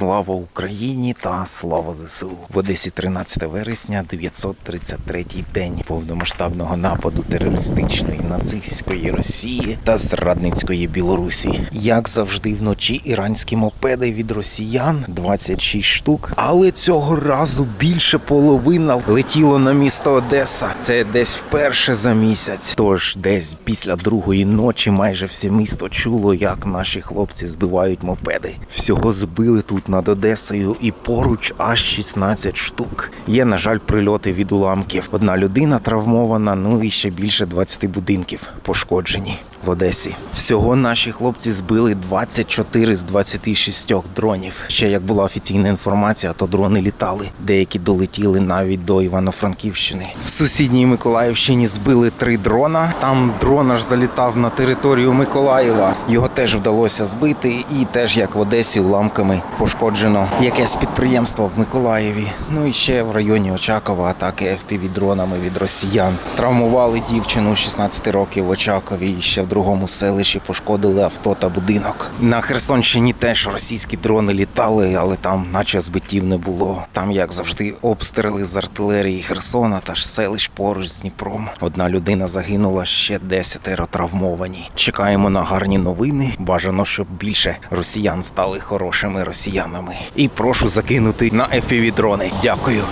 Слава Україні та слава ЗСУ. В Одесі 13 вересня, 933 день повномасштабного нападу терористичної нацистської Росії та зрадницької Білорусі. Як завжди, вночі іранські мопеди від росіян 26 штук, але цього разу більше половина летіло на місто Одеса. Це десь вперше за місяць. Тож десь після другої ночі майже все місто чуло, як наші хлопці збивають мопеди. Всього збили тут над Одесою і поруч аж 16 штук. Є, на жаль, прильоти від уламків. Одна людина травмована, ну і ще більше 20 будинків пошкоджені в Одесі. Всього наші хлопці збили 24 з 26 дронів. Ще як була офіційна інформація, то дрони літали. Деякі долетіли навіть до Івано-Франківщини. В сусідній Миколаївщині збили три дрона. Там дрон аж залітав на територію Миколаєва. Його теж вдалося збити, і теж як в Одесі уламками пошкоджено якесь підприємство в Миколаєві. Ну і ще в районі Очакова атаки fpv дронами від росіян. Травмували дівчину 16 років в Очакові. І ще в другому селищі пошкодили авто та будинок. На Херсонщині теж російські дрони літали, але там, наче збиттів не було. Там, як завжди, обстріли з артилерії Херсона та ж селищ поруч з Дніпром. Одна людина загинула, ще десятеро травмовані. Чекаємо на гарні новини. Бажано, щоб більше росіян стали хорошими росіянами. І прошу закинути на FPV дрони. Дякую.